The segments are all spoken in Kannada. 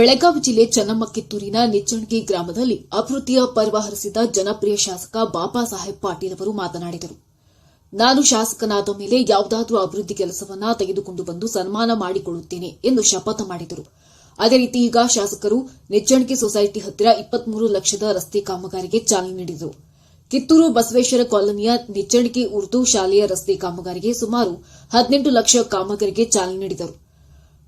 ಬೆಳಗಾವಿ ಜಿಲ್ಲೆ ಚನ್ನಮ್ಮ ಕಿತ್ತೂರಿನ ನಿಚ್ಚಣಗಿ ಗ್ರಾಮದಲ್ಲಿ ಅಭಿವೃದ್ಧಿಯ ಪರ್ವ ಹರಿಸಿದ ಜನಪ್ರಿಯ ಶಾಸಕ ಬಾಬಾ ಸಾಹೇಬ್ ಪಾಟೀಲ್ ಅವರು ಮಾತನಾಡಿದರು. ನಾನು ಶಾಸಕನಾದ ಮೇಲೆ ಯಾವುದಾದ್ರೂ ಅಭಿವೃದ್ಧಿ ಕೆಲಸವನ್ನ ತೆಗೆದುಕೊಂಡು ಬಂದು ಸನ್ಮಾನ ಮಾಡಿಕೊಳ್ಳುತ್ತೇನೆ ಎಂದು ಶಪಥ ಮಾಡಿದರು. ಅದೇ ರೀತಿ ಈಗ ಶಾಸಕರು ನಿಚ್ಚಣಗಿ ಸೊಸೈಟಿ ಹತ್ತಿರ ಇಪ್ಪತ್ಮೂರು ಲಕ್ಷದ ರಸ್ತೆ ಕಾಮಗಾರಿಗೆ ಚಾಲನೆ ನೀಡಿದರು. ಕಿತ್ತೂರು ಬಸವೇಶ್ವರ ಕಾಲೋನಿಯ ನಿಚ್ಚಣಿಕೆ ಉರ್ದು ಶಾಲೆಯ ರಸ್ತೆ ಕಾಮಗಾರಿಗೆ ಸುಮಾರು ಹದಿನೆಂಟು ಲಕ್ಷ ಕಾಮಗಾರಿಗೆ ಚಾಲನೆ ನೀಡಿದರು.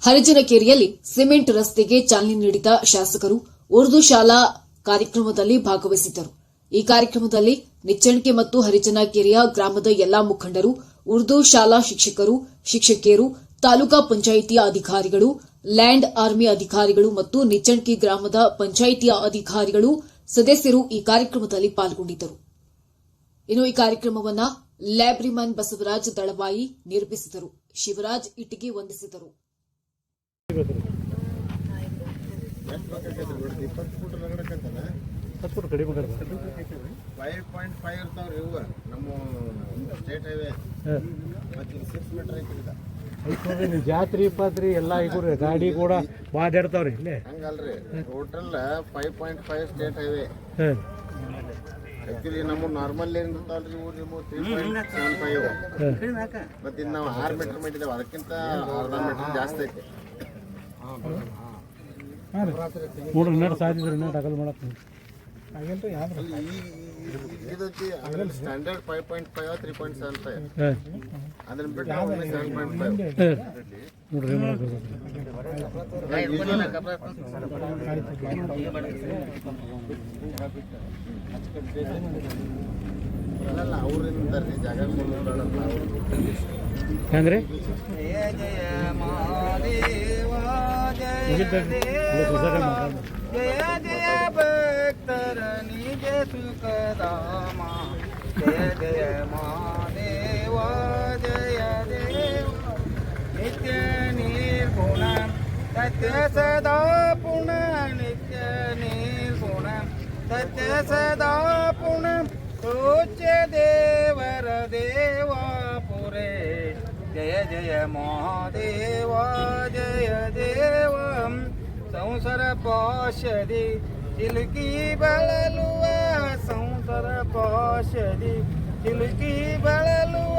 ಹರಿಜನಕೇರಿಯಲ್ಲಿ ಸಿಮೆಂಟ್ ರಸ್ತೆಗೆ ಚಾಲನೆ ನೀಡಿದ ಶಾಸಕರು ಉರ್ದು ಶಾಲಾ ಕಾರ್ಯಕ್ರಮದಲ್ಲಿ ಭಾಗವಹಿಸಿದ್ದರು. ಈ ಕಾರ್ಯಕ್ರಮದಲ್ಲಿ ನಿಚ್ಚಣಿಕೆ ಮತ್ತು ಹರಿಜನಕೇರಿಯ ಗ್ರಾಮದ ಎಲ್ಲಾ ಮುಖಂಡರು, ಉರ್ದು ಶಾಲಾ ಶಿಕ್ಷಕರು, ಶಿಕ್ಷಕಿಯರು, ತಾಲೂಕಾ ಪಂಚಾಯಿತಿಯ ಅಧಿಕಾರಿಗಳು, ಲ್ಯಾಂಡ್ ಆರ್ಮಿ ಅಧಿಕಾರಿಗಳು ಮತ್ತು ನಿಚ್ಚಣಿಕೆ ಗ್ರಾಮದ ಪಂಚಾಯಿತಿಯ ಅಧಿಕಾರಿಗಳು ಸದಸ್ಯರು ಈ ಕಾರ್ಯಕ್ರಮದಲ್ಲಿ ಪಾಲ್ಗೊಂಡಿದ್ದರು. ಇನ್ನು ಈ ಕಾರ್ಯಕ್ರಮವನ್ನು ಲ್ಯಾಬ್ರಿಮನ್ ಬಸವರಾಜ್ ದಳವಾಯಿ ನಿರ್ಮಿಸಿದರು. ಶಿವರಾಜ್ ಇಟ್ಟಿಗೆ ವಂದಿಸಿದರು. ಹತ್ತು ಫುಟ್ ಕಡಿಮೆ ಫೈವ್ ಪಾಯಿಂಟ್ ಫೈವ್ ಇರ್ತಾವ್ರಿ ಇವು ನಮ್ಮ ಸ್ಟೇಟ್ ಹೈವೇ ಮತ್ತು ಸಿಕ್ಸ್ ಮೀಟರ್ ಐತಿ ಇದು ಐತ್ ನೋಡ್ರಿ ನೀವು ಜಾತ್ರೆ ಪಾತ್ರಿ ಎಲ್ಲ ಈಗ ಗಾಡಿ ಕೂಡ ಬಾದಾಡ್ತಾವ್ರಿ ಇಲ್ಲೇ ಹಂಗಲ್ರಿ total five point five state highway ಹಾಂ ಆಕ್ಚುಲಿ ನಮ್ಮ ನಾರ್ಮಲ್ ಏನ್ ಇರ್ತಾವಲ್ರಿ ಇವು ನಿಮ್ಮ ತ್ರೀ ಪಾಯಿಂಟ್ ಸೆವೆನ್ ಫೈವ್ ಮತ್ತೆ ಇನ್ನು ನಾವು ಆರು ಮೀಟರ್ ಮಾಡಿದ್ದೇವೆ ಅದಕ್ಕಿಂತ ಅರ್ಧ ಮೀಟರ್ ಜಾಸ್ತಿ ಐತಿ ಹಾಂ ರೀ ನೋಡ್ರಿ ಮಾಡಕ್ಕೆ ಅದ್ರಲ್ಲಿ standard five point five three point seven five ಅದನ್ನ ಬಿಟ್ಟು ಸೆವೆನ್ ಪಾಯಿಂಟ್ ಫೈವ್ ಹಾಂ. ನೋಡ್ರಿ ಏನು ಮಾಡಕ್ಕೆ ಅಲ್ಲಲ್ಲ ಅವ್ರಿಂದ ಜಾಗ ಹೆಂಗ್ರಿ ಜಯ ಜಯ ಮಹಾದೇವ ಜಯ ಮುಗಿತೈತಿ. ಇಲ್ಲ, ಹೊಸದೇ ಮಾತಾಡು. ಜಯ ಜಯ ಭಕ್ತರ ನಿಜ ಸುಖಧಾಮ ಜಯ ಜಯ ಮಹಾದೇವ ಜಯ ದೇವ ನಿತ್ಯ ನಿರ್ಗುಣ ಸತ್ಯ ಸದಾ ಪುನಃ ನಿತ್ಯ ನಿರ್ಗುಣ ಸತ್ಯ ಸದಾ ಪುನಃ ಸೂಚ್ಯ ದೇವರ ದೇವ ಪುರೇ ಜಯ ಜಯ ಮಹಾದೇವ ಜಯ ದೇವ ಸಂಸಾರ ಪಾಶದಿ ಚಿಲುಕಿ ಬಳಲುವ ಸಂಸಾರ ಪಾಶದಿ ಚಿಲುಕಿ ಬಳಲುವ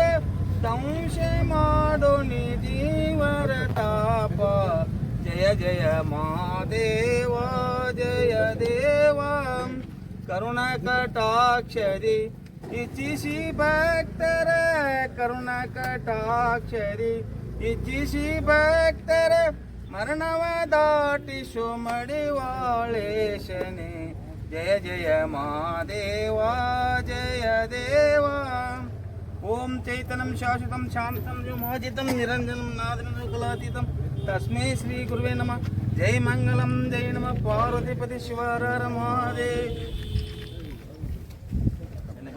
ದಂಶ ಮಾಡೋ ನಿಜೀವರ ತಾಪ ಜಯ ಜಯ ಮಹಾದೇವ ಜಯ ದೇವ ಕರುಣ ಕಟಾಕ್ಷರಿ ಇಚ್ಛಿಸಿ ಭಕ್ತರ ಕರುಣ ಕಟಾಕ್ಷರಿ. ಇಚ್ಛಿಸಿ ಭಕ್ತರ ಮರಣವ ದಾಟಿಸು ಮಡಿವಾಳೇಶನೆ ಜಯ ಜಯ ಮಹಾದೇವ, ಜಯ ದೇವ. ಓಂ ಚೈತನಂ ಶಾಶ್ವತಂ ಶಾಂತಂ ಮೋಜಿತಂ ನಿರಂಜನಂ ನಾದನಕಲಾತೀತಂ ತಸ್ಮೈ ಶ್ರೀ ಗುರುವೇ ನಮಃ. ಜೈ ಮಂಗಲಂ, ಜೈ ನಮಃ. ಪಾರ್ವತಿಪತಿ ಶಿವರ ಮಹಾದೇವ್.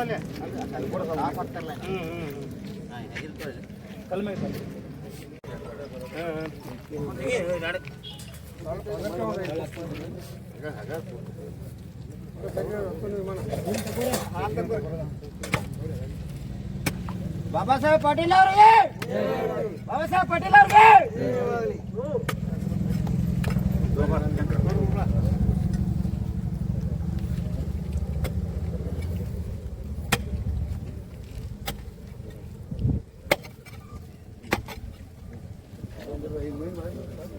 ಏನು ಮಾಡತ್ತಾವಲ್ಲೇ ಕಲ್ಮೆ ಬಾಬಾ ಸಾಹೇಬ್ ಪಾಟೀಲ್ ಅವ್ರಿಗೆ ಬಾಬಾ ಸಾಹೇಬ್ ಪಾಟೀಲ್ ಅವ್ರಿಗೆ ಏನೋ ಬರತ್ತೆ ನೀವು ಮಾಡ್ರೆ ನಾವು ಮಾಡಿದ ಚಂದ್ರ ಕೈ ಕೊಡು ಮಾತಾಡ್ದಾರು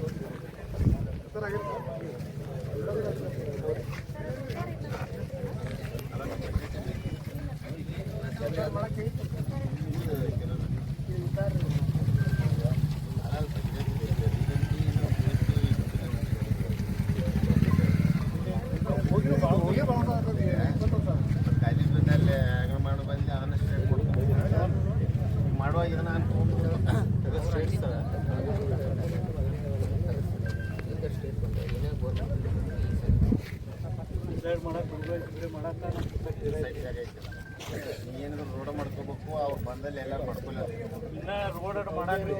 ಕಾಲೇಜಿನಲ್ಲಿ ಮಾಡಿ ಬಂದು ಅದನ್ನ ಸ್ಟ್ರೇಟ್ ಮಾಡ್ಕೊಂಡು ಮಾಡುವಾಗ ಇದನ್ನ ಅನ್ಕೊಂಡು ಸ್ಟ್ರೇಟ್ ಡಿಸೈಡ್ ಮಾಡಕ್ಕೆ ಮಾಡಕ್ಕೆ ಏನಾದ್ರು ರೋಡ ಮಾಡ್ಕೋಬೇಕು ಅವ್ರು ಬಂದಲ್ಲಿ ಎಲ್ಲಾರು ಮಾಡ್ಕೊಳ್ಳೋದು ಇನ್ನ ರೋಡ್ ಮಾಡಾಕ್ರಿ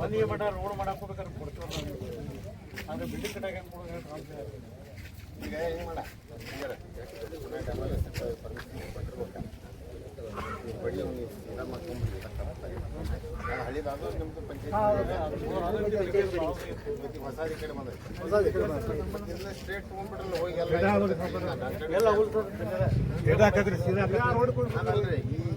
ಮನೆಗೆ ಮಠ ರೋಡ್ ಮಾಡಕ್ ಹೋಗ್ಬೇಕಾದ್ರೆ ಕೊಡ್ತೀವಿ ನಾವು ಆದ್ರೆ ಬಿಲ್ಡಿಂಗ್ ಕಟ್ಟಾಗ ಹೆಂಗೆ ಕೊಡೋದು ಈಗ ಹೆಂಗ್ ಮಾಡ ಹಿಂಗಾರ ಪರ್ಮಿಷನ್ ಕೊಟ್ಟಿರ್ಬೇಕು ಬಡಿ ಅವ್ನಿಗೆ ಸೀದಾ ಮಾಡ್ಕೊಂಡ್ಬಿಡಿ ಹಳಿದಾದ್ರು ನಿಮ್ದು ಪಂಚಾಯತ್ ಹೊಸದಿ ಕಡೆ ಬಂದೈತೆ ಸ್ಟ್ರೇಟ್ ತೊಗೊಂಡ್ಬಿಡಲ್ಲ ಹೋಗಿ ಎಲ್ಲ ಎಲ್ಲ ಉಳ್ತದೆ ಹಾಕದ್ರಿ ಸೀದಾ ಅದಲ್ರಿ ಈ ಆ- ಆ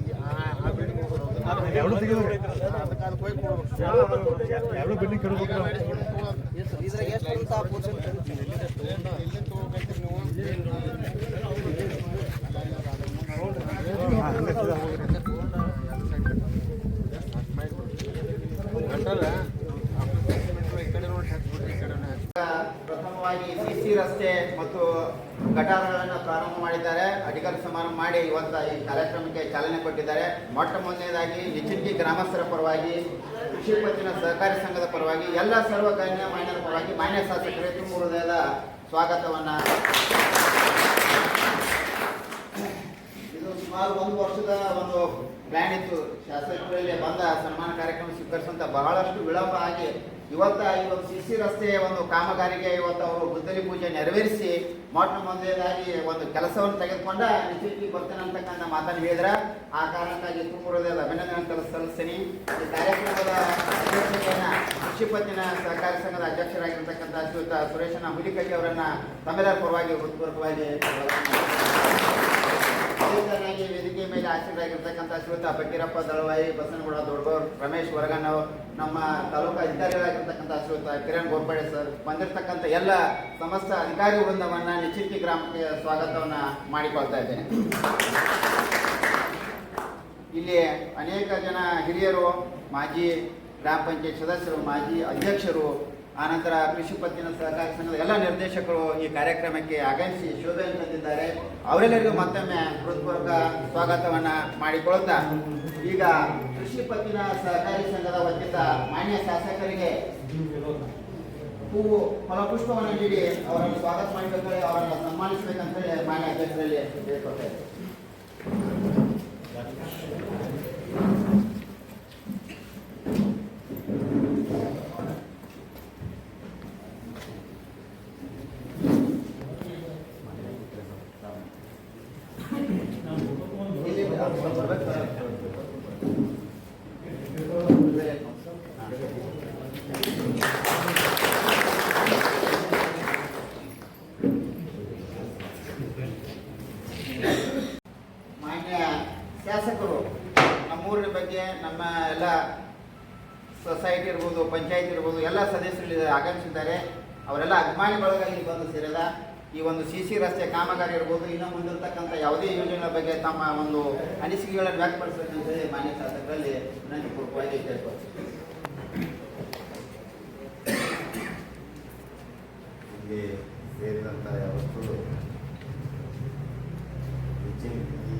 ಪ್ರಥಮವಾಗಿ ಸಿಸಿ ರಸ್ತೆ ಮತ್ತು ಗಟಾರಗಳನ್ನು ಪ್ರಾರಂಭ ಮಾಡಿದ್ದಾರೆ. ಅಧಿಕಾರ ಸಮಾರಂಭ ಮಾಡಿ ಇವತ್ತು ಈ ಕಾರ್ಯಕ್ರಮಕ್ಕೆ ಚಾಲನೆ ಕೊಟ್ಟಿದ್ದಾರೆ. ಮೊಟ್ಟ ಮೊದಲನೇದಾಗಿ ನಿಚಿಂಗಿ ಗ್ರಾಮಸ್ಥರ ಪರವಾಗಿ, ಕೃಷಿ ಪತ್ತಿನ ಸಹಕಾರಿ ಸಂಘದ ಪರವಾಗಿ, ಎಲ್ಲ ಸರ್ವ ಮಾನ್ಯರ ಪರವಾಗಿ ಮಾನ್ಯ ಶಾಸಕರೇ ತುಂಬ ಹೃದಯದ ಸ್ವಾಗತವನ್ನ ಇದು ಸುಮಾರು ಒಂದು ವರ್ಷದ ಒಂದು ಪ್ಲ್ಯಾನ್ ಇತ್ತು. ಶಾಸಕರಲ್ಲಿ ಬಂದ ಸನ್ಮಾನ ಕಾರ್ಯಕ್ರಮ ಸ್ವೀಕರಿಸುವಂತ ಬಹಳಷ್ಟು ವಿಳಂಬ ಆಗಿ ಇವತ್ತ ಈ ಒಂದು ಸಿ ಸಿ ರಸ್ತೆಯ ಒಂದು ಕಾಮಗಾರಿಗೆ ಇವತ್ತು ಅವರು ಗುದ್ದಲಿ ಪೂಜೆ ನೆರವೇರಿಸಿ ಮೊಟ್ಟ ಮೊದಲನೇದಾಗಿ ಒಂದು ಕೆಲಸವನ್ನು ತೆಗೆದುಕೊಂಡ ನಿಶ್ಚಿತಿ ಬರ್ತೇನೆ ಅಂತಕ್ಕಂಥ ಮಾತನ್ನು ಹೇಳಿದ್ರ. ಆ ಕಾರಣಕ್ಕಾಗಿ ಹೃದಯದ ಅಭಿನಂದನೆ ಸಲ್ಲಿಸ್ತೀನಿ. ಈ ಕಾರ್ಯಕ್ರಮದ ಅಧ್ಯಕ್ಷತೆಯನ್ನು ಕೃಷಿ ಪತ್ತಿನ ಸಹಕಾರಿ ಸಂಘದ ಅಧ್ಯಕ್ಷರಾಗಿರ್ತಕ್ಕಂಥ ಶ್ರೀಯುತ ಸುರೇಶನ ಹುಲಿಕಟ್ಟಿ ಅವರನ್ನು ತಮ್ಮೆಲ್ಲರ ಪರವಾಗಿ ಹೃತ್ಪೂರ್ವಕವಾಗಿ ಅಧಿಕಾರಿಯಾಗಿ ವೇದಿಕೆ ಮೇಲೆ ಆಸೀನರಾಗಿರ್ತಕ್ಕಂಥ ಶ್ರೀತ ಬಕ್ಕೀರಪ್ಪ ದಳವಾಯಿ, ಬಸನಗೌಡ ದೊಡ್ಡವರು ರಮೇಶ್ ವರಗಣ್ಣವ್ ನಮ್ಮ ತಾಲೂಕು ಅಧಿಕಾರಿಗಳಾಗಿರ್ತಕ್ಕಂಥ ಶ್ರೀತ ಕಿರಣ್ ಗೋರ್ಪಡೆ ಸರ್ ಬಂದಿರತಕ್ಕಂಥ ಎಲ್ಲ ಸಮಸ್ತ ಅಧಿಕಾರಿ ವೃಂದವನ್ನ ನಿಶ್ಚಿತಿ ಗ್ರಾಮಕ್ಕೆ ಸ್ವಾಗತವನ್ನ ಮಾಡಿಕೊಳ್ತಾ ಇದ್ದೇನೆ. ಇಲ್ಲಿ ಅನೇಕ ಜನ ಹಿರಿಯರು, ಮಾಜಿ ಗ್ರಾಮ ಪಂಚಾಯತ್ ಸದಸ್ಯರು, ಮಾಜಿ ಅಧ್ಯಕ್ಷರು ಆನಂತರ ಕೃಷಿ ಪತ್ತಿನ ಸಹಕಾರಿ ಸಂಘದ ಎಲ್ಲ ನಿರ್ದೇಶಕರು ಈ ಕಾರ್ಯಕ್ರಮಕ್ಕೆ ಆಗಮಿಸಿ ಶೋಭೆ ತಂದಿದ್ದಾರೆ ಅವರೆಲ್ಲರಿಗೂ ಮತ್ತೊಮ್ಮೆ ಹೃತ್ಪೂರ್ವಕ ಸ್ವಾಗತವನ್ನ ಮಾಡಿಕೊಳ್ಳುತ್ತಾ ಈಗ ಕೃಷಿ ಪತ್ತಿನ ಸಹಕಾರಿ ಸಂಘದ ವತಿಯಿಂದ ಮಾನ್ಯ ಶಾಸಕರಿಗೆ ಹೂವು ಫಲಪುಷ್ಪವನ್ನು ನೀಡಿ ಅವರನ್ನು ಸ್ವಾಗತ ಮಾಡಬೇಕಾದ್ರೆ ಅವರನ್ನು ಸನ್ಮಾನಿಸಬೇಕಂತೇಳಿ ಮಾನ್ಯ ಅಧ್ಯಕ್ಷರಲ್ಲಿ ಇದ್ದೇನೆ. ಇಲ್ಲಿ ಮಾನ್ಯ ಶಾಸಕರು ನಮ್ಮೂರಿನ ಬಗ್ಗೆ ನಮ್ಮ ಎಲ್ಲ ಸೊಸೈಟಿ ಇರ್ಬೋದು, ಪಂಚಾಯತ್ ಇರ್ಬೋದು, ಎಲ್ಲ ಸದಸ್ಯರು ಇಲ್ಲಿ ಆಗಮಿಸಿದ್ದಾರೆ. ಅವರೆಲ್ಲ ಅಭಿಮಾನಿಗಳಿಗಾಗಿ ಬಂದು ಸೇರಿದ ಈ ಒಂದು ಸಿ ಸಿ ರಸ್ತೆ ಕಾಮಗಾರಿ ಇರ್ಬೋದು, ಇನ್ನೂ ಮುಂದಿರ್ತಕ್ಕಂಥ ಯಾವುದೇ ಯೋಜನೆಗಳ ಬಗ್ಗೆ ತಮ್ಮ ಒಂದು ಅನಿಸಿಕೆಗಳನ್ನು ವ್ಯಕ್ತಪಡಿಸಬೇಕಂತ ಹೇಳಿ ಮಾನ್ಯ ಶಾಸಕರಲ್ಲಿ ವಿನಂತಿ ಪೂರ್ವಕವಾಗಿ ಕೇಳ್ಕೊಳ್ತೀನಿ. ಇಲ್ಲಿ ಯಾವತ್ತು ಹೆಚ್ಚಿನ ಈ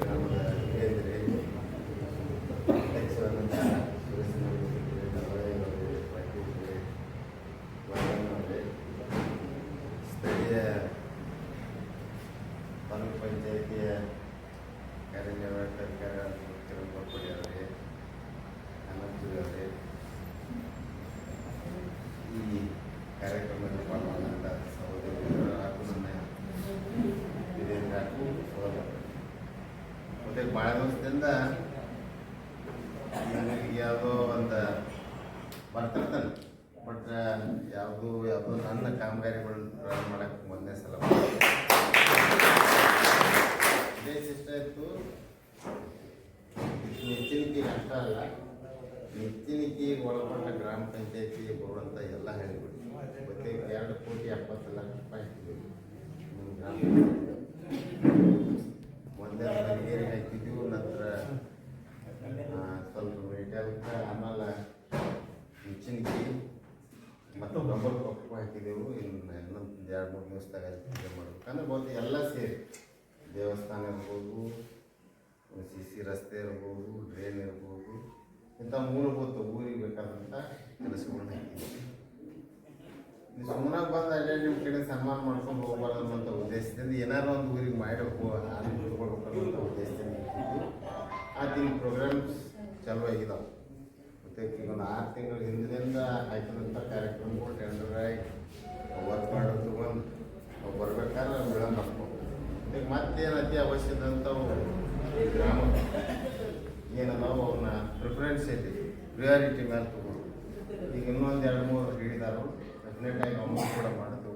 ಗ್ರಾಮದ ಹಿರಿಯಂದರೆ ಅಧ್ಯಕ್ಷರಾದಂಥ ಸುರೇಶನವರೇ, ನವರಯ್ಯನವರೇ, ಪಾಟೀಲ್ರೇ, ವರದಣ್ಣವರೇ, ಸ್ಥಳೀಯ ತಾಲೂಕು ಪಂಚಾಯಿತಿಯ ಕಾರ್ಯನಿರ್ವಾಹಕ ಕಿರಣ್ ಬರ್ಪಡಿ ಅವರೇ ಅನಂತುರಿ ಅವರೇ ಈ ಕಾರ್ಯಕ್ರಮದಲ್ಲಿ ಪಾಲ್ಗೊಂಡಂಥ ಸಹೋದರರು ಹಾಗೂ ನನ್ನ ಹಿರಿಯರು ಹಾಗೂ ಸಹೋದರರು ಮತ್ತೆ ಭಾಳ ದಿವಸದಿಂದ ನನಗೆ ಯಾವುದೋ ಒಂದು ಬರ್ತಿರ್ತಾನೆ ಬಟ್ ಯಾವುದು ಯಾವುದೋ ನನ್ನ ಕಾಮಗಾರಿಗಳು ಪ್ರಾರಂಭ ಮಾಡಕ್ಕೆ ಮೊದಲನೇ ಸಲ ಉದ್ದೇಶ ಇಷ್ಟ ಇತ್ತು ಹೆಚ್ಚಿನಿಕೆ ಅಷ್ಟ ಅಲ್ಲ ಹೆಚ್ಚಿನಿಕೆ ಒಳಗೊಂಡ ಗ್ರಾಮ ಪಂಚಾಯತಿ ಬರುವಂಥ ಎಲ್ಲ ಹೇಳಿಬಿಡಿ ಮತ್ತೆ ಎರಡು ಕೋಟಿ ಎಪ್ಪತ್ತು ಲಕ್ಷ ರೂಪಾಯಿ ಹಾಕಿದ್ವಿ ಒಂದೇ ನೀರಿಗೆ ಹಾಕಿದ್ವಿ ನಂತರ ಸ್ವಲ್ಪ ಆಗುತ್ತೆ ಆಮೇಲೆ ಹೆಚ್ಚಿನಿಕೆ ಮತ್ತು ನಂಬರ್ ಕೊಪ್ಪು ಹಾಕಿದೆವು ಇನ್ನು ಇನ್ನೊಂದು ಎರಡು ಮೂರು ದಿವಸದಾಗ ಬಂದು ಎಲ್ಲ ಸೇರಿ ದೇವಸ್ಥಾನ ಇರ್ಬೋದು ಸಿ ಸಿ ರಸ್ತೆ ಇರ್ಬೋದು ಡ್ರೈನ್ ಇರ್ಬೋದು. ಇಂಥ ಮೂಲಭೂತ ಊರಿಗೆ ಬೇಕಾದಂಥ ಕೆಲಸಗಳನ್ನ ಹಾಕಿದ್ದೀವಿ. ಸುಮ್ಮನೆ ಬಂದ ಅಲ್ಲೇ ನಿಮ್ಮ ಕಡೆ ಸನ್ಮಾನ ಮಾಡ್ಕೊಂಡು ಹೋಗ್ಬಾರ್ದು ಅನ್ನೋಂಥ ಉದ್ದೇಶದಿಂದ ಏನಾರು ಒಂದು ಊರಿಗೆ ಮಾಡಬೇಕು, ಅಲ್ಲಿ ತಿಳ್ಕೊಳ್ಬೇಕು ಅನ್ನೋಂಥ ಉದ್ದೇಶದಿಂದ ಆ ತಿಂಗ್ ಪ್ರೋಗ್ರಾಮ್ಸ್ ಚಾಲೂ ಆಗಿದಾವೆ ಮತ್ತು ಈಗ ಒಂದು ಆರು ತಿಂಗಳ ಹಿಂದಿನಿಂದ ಹಾಕಿದಂಥ ಕಾರ್ಯಕ್ರಮಗಳು ಟೆಂಡರ್ ಆಗಿ ವರ್ಕ್ ಮಾಡೋದು ತೊಗೊಂಡು ಬರ್ಬೇಕಾದ್ರೆ ವಿಳಂಬ ಆಗ್ಬೋದು ಈಗ ಮತ್ತೇನು ಅತಿ ಅವಶ್ಯದಂಥವು ಗ್ರಾಮ ಏನದಾವ ಅವನ್ನ ಪ್ರಿಫರೆನ್ಸ್ ಐತಿ. ಪ್ರಿಯಾರಿಟಿ ಮೇಲೆ ತಗೊಂಡು. ಈಗ ಇನ್ನೊಂದು ಎರಡು ಅಮೌಂಟ್ ಕೂಡ ಮಾಡಿದ್ರು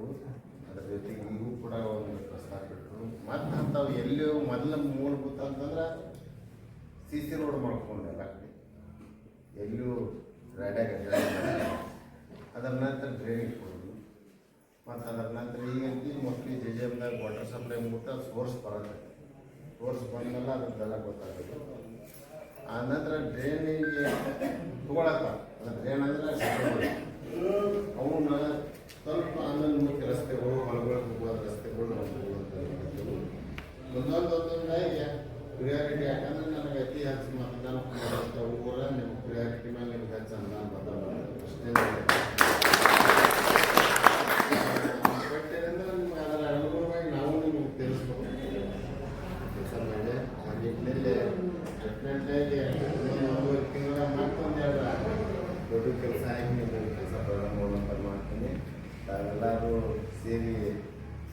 ಅದ್ರ ಜೊತೆಗೆ ಇವು ಕೂಡ ಒಂದು ಪ್ರಸ್ತಾಪ ಇಟ್ಟರು ಮತ್ತು ಅಂಥವು ಎಲ್ಲಿಯೂ ಮೊದಲ ಮೂಲಭೂತ ಅಂತಂದ್ರೆ ಸಿ ಸಿ ರೋಡ್ ಮಾಡ್ಕೊಂಡು ಎಲ್ಲ ಕಡೆ. ಎಲ್ಲೂ ರ್ಯಾಡ್ಯಾಗ ಅದರ ನಂತರ ಡ್ರೈನೇಜ್ ಕೊಡೋದು. ಮತ್ತು ಅದರ ನಂತರ ಈಗ ಮೋಸ್ಟ್ಲಿ ಜೆ ಜೆ ಎಮ್ದಾಗ ವಾಟರ್ ಸಪ್ಲೈ ಮುಟ್ಟ ಸೋರ್ಸ್ ಬರುತ್ತೆ. ಸೋರ್ಸ್ ಬಂದಮೇಲೆ ಅದರದ್ದೆಲ್ಲ ಗೊತ್ತಾಗೋದು ಆ ನಂತರ ಡ್ರೈನಿಗೆ ತಗೊಳತ್ತ ಅದು ಡ್ರೈನ್ ಅಂದರೆ ಅವನ್ನ ಸ್ವಲ್ಪ ಆಮೇಲೆ ಮುಖ್ಯ ರಸ್ತೆಗಳು ಹೊಲಗಳಿಗೆ ಹೋಗುವ ರಸ್ತೆಗಳು ನಾವು ಹೋಗುವಂಥ ರಸ್ತೆಗಳು. ಒಂದೊಂದು ಒಂದೊಂದಾಗಿ ಪ್ರಿಯಾರಿಟಿ ಯಾಕಂದ್ರೆ ನನಗೆ ಅತಿ ಹೆಚ್ಚು ಮತದಾನ ಊರ, ನಿಮ್ಮ ಪ್ರಿಯಾರಿಟಿ ಮೇಲೆ ನಿಮ್ಗೆ ಹೆಚ್ಚು ಅನುದಾನ ಬರ್ತದೆ ಅಷ್ಟೇ ಬಟ್ ಏನಂದ್ರೆ ನಿಮ್ಗೆ ಅದರ ಅನುಗುಣವಾಗಿ ನಾವು ನಿಮ್ಗೆ ತಿಳಿಸ್ಬೇಕು ಕೆಲಸ ಮಾಡಿ ಆ ನಿಟ್ಟಿನಲ್ಲಿ ಡೆಫಿನೆಟ್ಟಾಗಿ ಇನ್ನೊಂದು ಒಂದೂವರೆ ತಿಂಗಳ ಮತ್ತೊಂದೆರಡು ದೊಡ್ಡ ಕೆಲಸ ಆಗಿ ನಿಮಗೆ ಕೆಲಸ ಪ್ರಾರಂಭ ಮಾಡುವಂಥ ಮಾಡ್ತೀನಿ ತಾವೆಲ್ಲರೂ ಸೇರಿ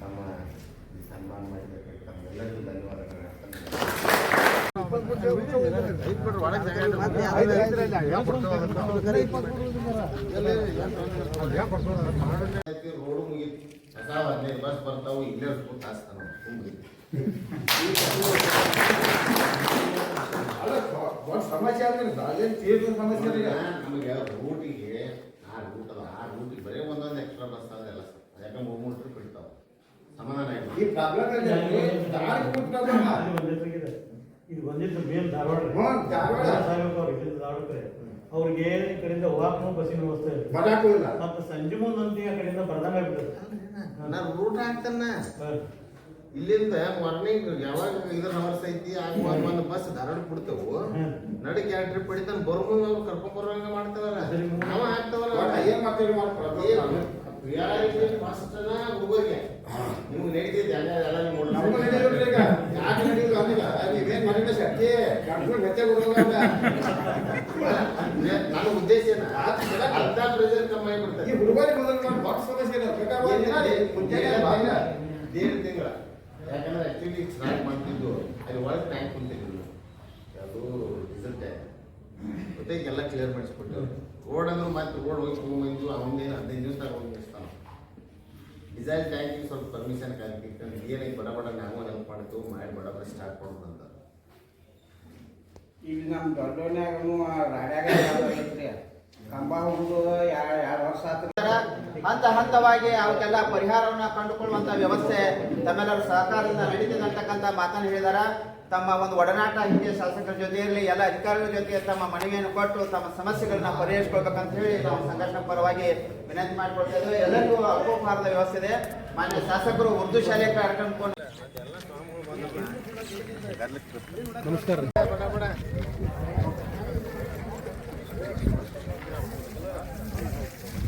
ನಮ್ಮ ಈ ಸನ್ಮಾನ ಮಾಡಬೇಕಾಗಿ ತಮ್ಮೆಲ್ಲರಿಗೂ ಧನ್ಯವಾದಗಳು ಹೇಳ್ತೀನಿ ರೋಡು ಮುಗೀತು ಬಸ್ ಬರ್ತಾವು ಇಲ್ಲೇ ಕೂತ್ ಹಾಸ್ತಾನ ಸಮಸ್ಯೆ ಅಂದ್ರೆ ಅದೇನು ತೀರ್ಥ ಸಮಸ್ಯೆ ನಮಗೆ ರೂಟಿಗೆ ಆ ರೂಟ್ ಅದ ಆ ರೂಟಿಗೆ ಬರೀ ಒಂದೊಂದು ಎಕ್ಸ್ಟ್ರಾ ಬಸ್ ಅದ ಎಲ್ಲ ಸರ್ ಯಾಕಂದ್ರೆ ಮೂರು ಇರ್ತಾವ ಸಮಾಧಾನ ಈ ಪ್ರಾಬ್ಲಮ್ ದಾರಿ ಇದು ಬಂದಿದ್ದು ಮೇನ್ ಧಾರವಾಡ. ಧಾರವಾಡಕ್ಕೆ. ಅವ್ರಿಗೆ ಏನ್ ಈ ಕಡೆಯಿಂದ ಹೋಗಾಕೂ ಬಸ್ಸಿನ ವ್ಯವಸ್ಥೆ ಇಲ್ಲ. ಮತ್ತೆ ಸಂಜೆ ಮುಂದಿನ ಆ ಕಡೆಯಿಂದ ಬರ್ದಂಗ ಆಗ್ಬಿಡುತ್ತೆ. ನಾನು ರೂಟ್ ಹಾಕ್ತಾನ. ಇಲ್ಲಿಂದ ಮಾರ್ನಿಂಗ್ ಯಾವಾಗ ಇದ್ರ ಅವರ್ಸ್ ಐತಿ ಆಗ ಒಂದ್ ಬಸ್ ಧಾರವಾಡ ಬಿಡ್ತೇವು. ನಡಕ್ಕೆ ನಡಕ್ ಎರಡು ಟ್ರಿಪ್ ಹೊಡಿತಾನ ಬರ್ಬೋದು ಅವ್ರು ಕರ್ಕೊಂಡ್ ಬರೋಂಗ ಮಾಡ್ತಾರಲ್ಲ. ನಾವ ಹಾಕ್ತಾವಲ್ಲ. ಏನ್ ಮಾಡ್ತೀವಿ ಮಾಡ್ಕೊಳೋದು ಪ್ರಿಯಾರಿಟಿ ಫಸ್ಟ್ ಹುಡುಗರಿಗೆ. ನಿಮ್ಗೆ ನಡೀತೈತಿ ಎಲ್ಲ ಎಲ್ಲ ದೇಡ್ ತಿಂಗಳ ಯಾಕಂದ್ರೆ ಆಕ್ಚುಲಿ ಸ್ನಾಕ್ ಮಾಡ್ತಿದ್ದು ಅಲ್ಲಿ ಒಳಗೆ ಟ್ಯಾಂಕ್ ಕುಂತಿದ್ರು ಅದು ಡೀಸೆಲ್ ಟ್ಯಾಂಕ್ ಕ್ಲಿಯರ್ ಮಾಡಿಸ್ಬಿಟ್ಟು ರೋಡ್ ಅಂದ್ರೆ ಮತ್ತೆ ರೋಡ್ ಹೋಗಿ ಅವನೇನು ಹದಿನೈದು ದಿವಸದಾಗ ಹೋಗಿ ನಿಲ್ಲಿಸ್ತಾನ ಡಿಸೈಲ್ ಟ್ಯಾಂಕಿಗೆ ಸ್ವಲ್ಪ ಪರ್ಮಿಷನ್ ಕಾಯ್ತಿತ್ತು ಏನೈತೆ ಬಡ ಬಡ ನಾವು ಹೆಲ್ಪ್ ಮಾಡ್ತು ಮಾಡಿ ಬಡ ಬಡ ಸ್ಟಾರ್ಟ್ ಮಾಡೋದು ಅಂತ. ಈಗ ನಮ್ಮ ದೊಡ್ಡವನ್ಯಾಗನು ರಾಡ್ಯಾಗ ಐತ್ರಿ ಕಂಬ ಹುಡುಗ ಎರಡು ವರ್ಷ ಹಂತ ಹಂತವಾಗಿ ಅವಕ್ಕೆಲ್ಲ ಪರಿಹಾರವನ್ನು ಕಂಡುಕೊಳ್ಳುವಂತ ವ್ಯವಸ್ಥೆ ತಮ್ಮೆಲ್ಲರ ಸಹಕಾರದಿಂದ ನಡೀತಿದೆ ಅಂತಕ್ಕಂಥ ಮಾತನ್ನು ಹೇಳಿದಾರ. ತಮ್ಮ ಒಂದು ಒಡನಾಟ ಹಿಂದೆ ಶಾಸಕರ ಜೊತೆ ಇರಲಿ ಎಲ್ಲ ಅಧಿಕಾರಿಗಳ ಜೊತೆ ತಮ್ಮ ಮನವಿಯನ್ನು ಕೊಟ್ಟು ತಮ್ಮ ಸಮಸ್ಯೆಗಳನ್ನ ಪರಿಹರಿಸ್ಕೊಳ್ಬೇಕಂತ ಹೇಳಿ ನಾವು ಸಂಘಟನೆ ಪರವಾಗಿ ವಿನಂತಿ ಮಾಡಿಕೊಳ್ತಾ ಇದ್ದೇವೆ ಎಲ್ಲರಿಗೂ ಅಲ್ಪೋಪಹಾರದ ವ್ಯವಸ್ಥೆ ಇದೆ. ಮಾನ್ಯ ಶಾಸಕರು ಉರ್ದು ಶಾಲೆ ಕಾರ್ಯಕ್ರಮ ಬರ್ರಿ ಈ ಕಡೆ ಬರ್ರಿ ಏ ಇದು ಇದು ಎರಡು ಕಡೆ ಎರಡು ಸಿಲಿಂಡರ್ ಅದಾವ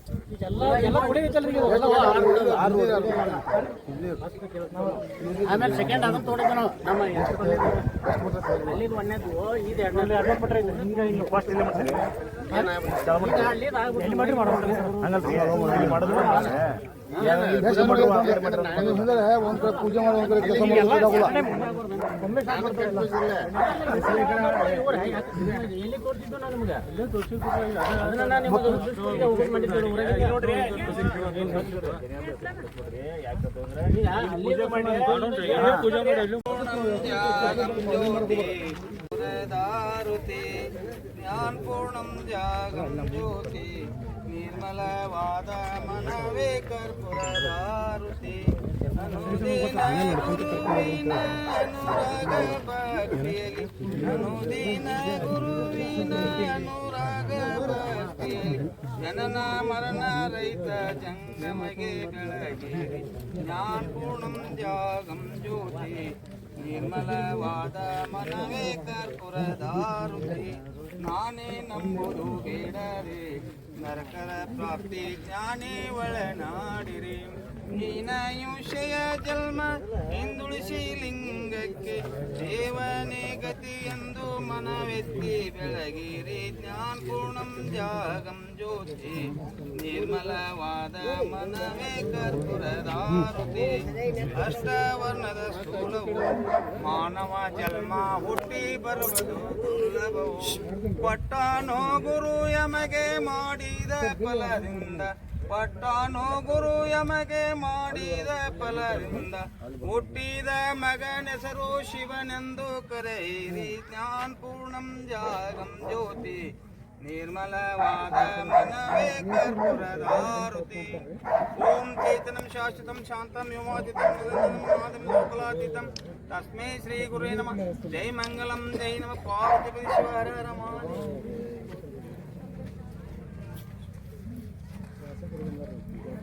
ಆಮೇಲೆ ಸೆಕೆಂಡ್ ಅದನ್ನ ತಗೊಂಡಿದ್ದೆ ನಾವು ನಮ್ಮ ಅಲ್ಲಿದು ಒಂದೇದು ಇದು ಎರಡನೇ ಎರಡನೇ ಪಟ್ರೆ ಇದು ಹಿಂಗೆ ಹಿಂಗೆ ಫಸ್ಟ್ ಇಲ್ಲೇ ಮಾಡ್ತಾರೆ ಮಾಡೋದು ಇಲ್ಲಿ ಮಾಡೋದು ಪೂಜೆ ಮಾಡೋ ಒಂದ್ ಕಡೆ ನಿರ್ಮಲ ವಾದ ಮನವೇ ಕರ್ಪುರದಾರುತಿ ಅನುದಿನ ಗುರುವಿನ ಅನುರಾಗ ಭಕ್ತಿಯಲ್ಲಿ ಅನುದಿನ ಗುರುವಿನ ಅನುರಾಗ ಭಕ್ತಿಯಲ್ಲಿ ಜನನ ಮರಣ ರೈತ ಜಂಗಮಗೆ ಬೆಳಗಿರಿ ಜ್ಞಾನಪೂರ್ಣಂ ಜಾಗಂ ಜ್ಯೋತಿ ನಿರ್ಮಲವಾದ ಮನವೇ ಕರ್ಪುರದಾರುತಿ ನಾನೇ ನಂಬುದು ಬೇಡರೇ ನರಕರ ಪ್ರಾಪ್ತಿ ಜ್ಞಾನೇ ಒಳನಾಡಿರಿ ನೀನಾಯುಷಯ ಜನ್ಮ, ಹಿಂದುಳಿಸಿ ಲಿಂಗಕ್ಕೆ. ದೇವನೇ ಗತಿ ಎಂದು ಮನವೆತ್ತಿ ಬೆಳಗಿರಿ ಜ್ಞಾನಪೂರ್ಣಂ ಜಾಗಂ ಜ್ಯೋತಿ. ನಿರ್ಮಲವಾದ ಮನವೇ ಕರ್ಪುರದಾರುತಿ ಅಷ್ಟವರ್ಣದ ಸ್ಥೂಲವು ಮಾನವ ಜನ್ಮ ಹುಟ್ಟಿ ಬರುವುದು ದುರ್ಲಭವು. ಪಟ್ಟಾನೋ ಗುರು ಯಮಗೆ ಮಾಡಿದ ಫಲದಿಂದ ಪಟ್ಟಾನೋ ಗುರು ಯಮಗೆ ಮಾಡಿದ ಫಲದಿಂದ ಹುಟ್ಟಿದ ಮಗನೆಸರು ಶಿವನೆಂದು ಕರೆಯಿರಿ ಜ್ಞಾನಪೂರ್ಣಂ ಜಾಗಂ ಜ್ಯೋತಿ ನಿರ್ಮಲವಾದ ಮನವೇ ಕರ್ಪುರದಾರುತಿ ಓಂ ಚೇತನಂ ಶಾಶ್ವತಂ ಶಾಂತಂ ವ್ಯೋಮಾತೀತಂ ನಿರಂಜನಂ ಲೋಕಲಾತೀತಂ ತಸ್ಮೈ ಶ್ರೀ ಗುರುವೇ ನಮಃ ಜೈ ಮಂಗಲಂ ಜೈ ನಮ ಪಾರ್ವತಿ ಶಿವ ಹರ ಹರ ಮಹಾದೇವ. ಮನೆಯವ್ರಂತೂ ಇದನ್ನ ಏ ಏನ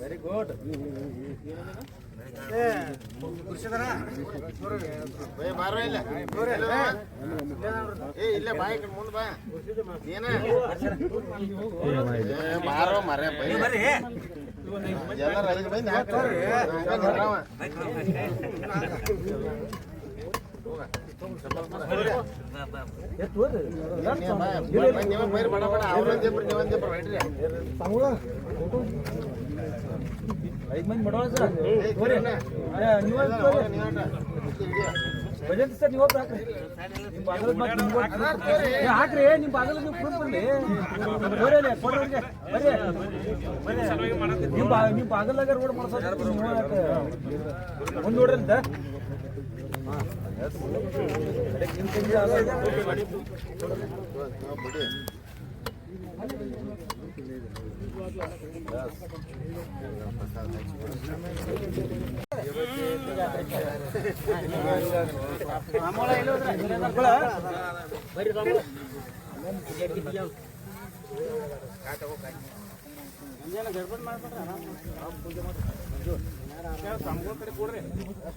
ವೆರಿ ಗುಡ್ ಇಲ್ಲ ಏ ಇಲ್ಲೇ ಬಾ ಮುಂದೆ ಬಾ ಏನ ಮಾರೋ ಮರೆ ಬೈ ಐದು ಮಂದಿ ಮಾಡೋಣ ಸರ್. ನೀವು ಹೊಡ್ರಿ. ಸರ್, ನೀವು ಹಾಕ್ರಿ. ನಿಮ್ಮ ಬಾಗಲ ಹಾಕ್ರಿ ನಿಮ್ಮ ಬಾಗಲ ನೀವು ಪ್ರೂಫ್ ಬರ್ಲಿ ಬರ್ರಿ ಕೊಡ್ರಿ ಬರ್ರಿ ನಿಮ್ಮ ನಿಮ್ಮ ಬಾಗಲಾಗ ರೋಡ್ ಮಾಡ್ಸೋದು ಒಂದು ನೋಡ್ರಿ ಅಂತ. ಹಾಂ ನಿಮ್ಮ ತಂಗಿ ಅಲ್ಲ ಹಾ, ಬಿಡಿ. ಮುಂಜಾನೆ ಗಡ್ಬಡ್ ಮಾಡ್ಬಿಟ್ರೆ ಆರಾಮ್ ಆರಾಮ್ ಪೂಜೆ ಮಾಡಿ ಸ್ವಾಮಿಗಳ ಮೇಲೆ ಕೊಡ್ರಿ ಯಾಕ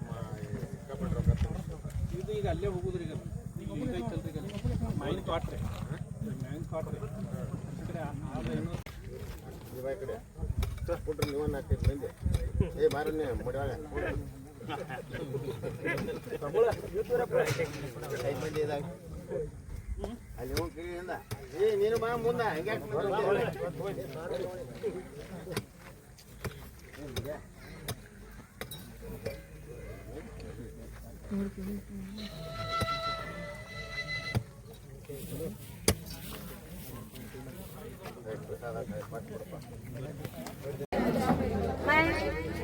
मैं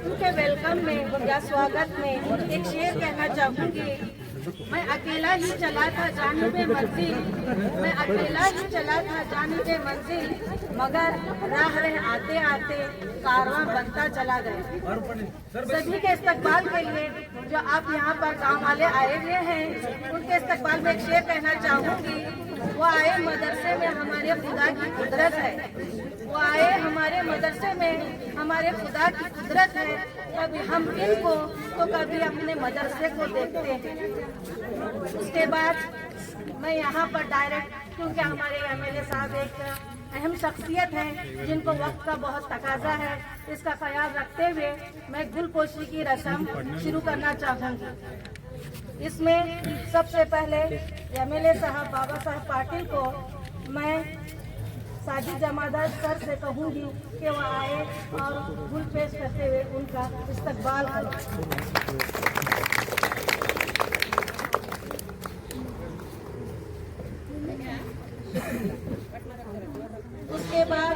उनके वेलकम में या स्वागत में एक शेर कहना चाहूँगी। मैं अकेला ही चला था जाने पे मंजिल। मैं अकेला ही चला था जाने पे मंजिल। मगर राह रहे आते आते कारवां बनता चला गया। सभी के इस्तकबाल के लिए जो आप यहाँ पर गाँव वाले आए हुए हैं, उनके इस्तकबाल में एक शेर कहना चाहूँगी। वो आए मदरसे में हमारे खुदा की कुदरत है। वो आए हमारे मदरसे में, हमारे खुदा की कुदरत है कभी हम इनको तो कभी अपने मदरसे को देखते हैं। उसके बाद मैं यहाँ पर डायरेक्ट क्योंकि हमारे एमएलए साहब एक अहम शख्सियत हैं, जिनको वक्त का बहुत तकाजा है, इसका ख्याल रखते हुए मैं गुलपोशी की रस्म शुरू करना चाहूँगी। इसमें सबसे पहले एमएलए साहब बाबा साहब पाटिल को मैं साजिद जमादार सर से कहूँगी कि वो आए और गुल पेश करते हुए उनका इस्तकबाल करें। उसके बाद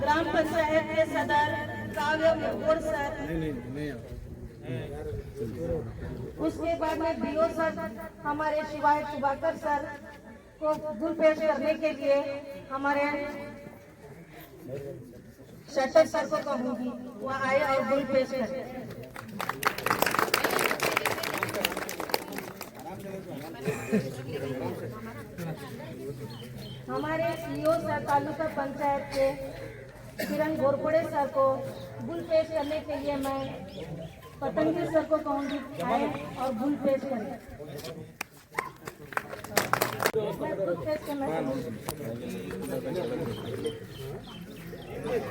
ग्राम पंचायत के सदर काव्य मेहूर सर। उसके बाद में बीओ सर, हमारे शिवाय सुभाकर सर को गुल पेश करने के लिए हमारे शटर सर को कहूँगी वो आए और गुल पेश करें। हमारे सीओ सर, तालुका पंचायत के किरण घोरपड़े सर को गुल पेश करने के लिए मैं पतंगी सर को कहूँगी, आए और गुल पेश करें।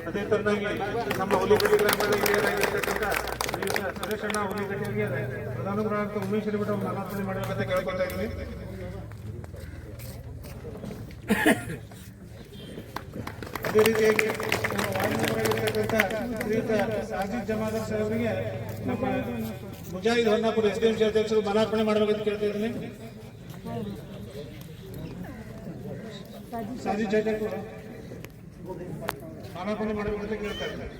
ಅದೇ ತರನಾಗಿ ನಮ್ಮ ಹುಲಿಗಡ್ಡೆ ಗ್ರಾಮದಲ್ಲಿ ಶ್ರೀಯುತ ಸುರೇಶಣ್ಣ ಹುಲಿಗಡ್ಡೆಗೆ ಪ್ರಧಾನಮಂತ್ರಿ ಉಮೇಶ್ ಬಿಟ್ಟು ಅನಾಥನೆ ಮಾಡಬೇಕಂತ ಕೇಳ್ಕೊಳ್ತಾ ಇದ್ದೀನಿ. ಅದೇ ರೀತಿಯಾಗಿ ನಮ್ಮ ಶ್ರೀಯುತ ಸಾಜಿದ್ ಜಮಾದಾರ್ ಸಾಹೇಬರಿಗೆ ನಮ್ಮ Mujahid Honnapur S D M C ಅಧ್ಯಕ್ಷರು ಮಾಲಾರ್ಪಣೆ ಮಾಡಬೇಕಂತ ಕೇಳ್ತಾ ಇದ್ದೀನಿ. ಸಾಜಿದ್ ಜಾಜಾಪುರ ಮಾಲಾರ್ಪಣೆ ಮಾಡಬೇಕಂತ ಕೇಳ್ತಾ ಇದ್ದಾರೆ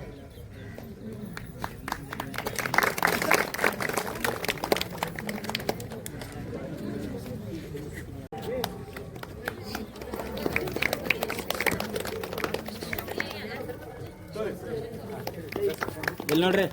ಇಲ್ಲಿ ನೋಡ್ರಿ.